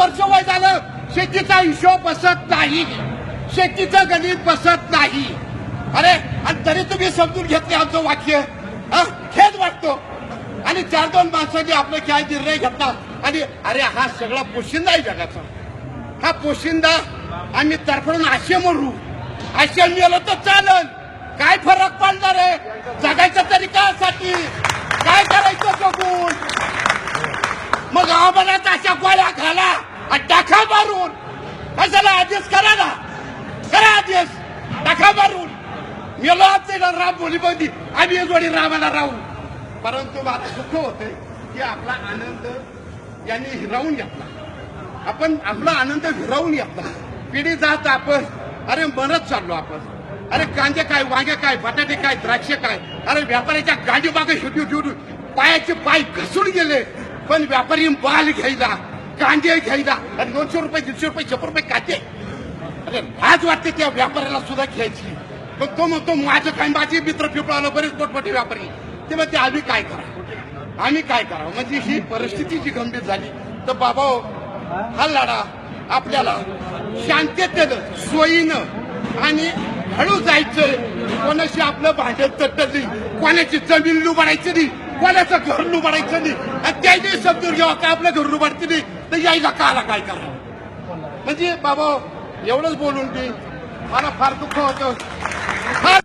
वर्ष वय झालं शेतीचा हिशोब बसत नाही. शेतीचं गणित बसत नाही. अरे आणि तरी तुम्ही समजून घेतले आमचं वाक्य. खेद वाटतो. आणि चार दोन माणसांनी आपलं काय निर्णय घेतला. आणि अरे हा सगळा पोशिंदा आहे जगाचा. हा पोशिंदा आम्ही तरफडून आशे मरू आशे मिळालं तर चालन. काय फरक पडणार आहे? जगायचं तरी कासाठी. काय करायचं बघून मग आम्हाला अशा गोळ्या घाला. कशाला आदेश करा ना करा आदेश टाका मारून मेलो आमचे राम बोली बंदी आम्ही या जोडी रामाला राहू परंतु माझं दुःख होते की आपला आनंद यांनी हिरावून घेतला आपण आपला आनंद हिरावून घेतला पिढी जात आपण अरे म्हणत चाललो आपण अरे कांदे काय वांगे काय बटाटे काय द्राक्षे काय अरे व्यापाऱ्याच्या गाडी मागे शेवटी शेवटी पायाचे पाय घसरून गेले पण व्यापारी माल घ्यायला कांदे घ्यायला. आणि दोनशे रुपये दीडशे रुपये शंभर रुपये कांदे अरे आज वाटते त्या व्यापाऱ्याला सुद्धा घ्यायची. पण तो म्हणतो माझं काय? माझे मित्र पिपळाला बरेच मोठमोठे व्यापारी. ते म्हणते आम्ही काय करा आम्ही काय करावं? म्हणजे ही परिस्थिती जी गंभीर झाली तर बाबा हा लढा आपल्याला शांततेनं सोयीनं आणि हळू जायचं कोणाशी आपलं भांडण तटत नाही. कोणाची जमीन लुबाडायची नाही. कोणाचं घर लुबाडायचं नाही. आणि त्याही समजून घ्यावा का आपलं घर लुबाडते नाही. तर यायला काला काय करा म्हणजे बाबा एवढंच बोलून की मला फार दुःख होतं. फार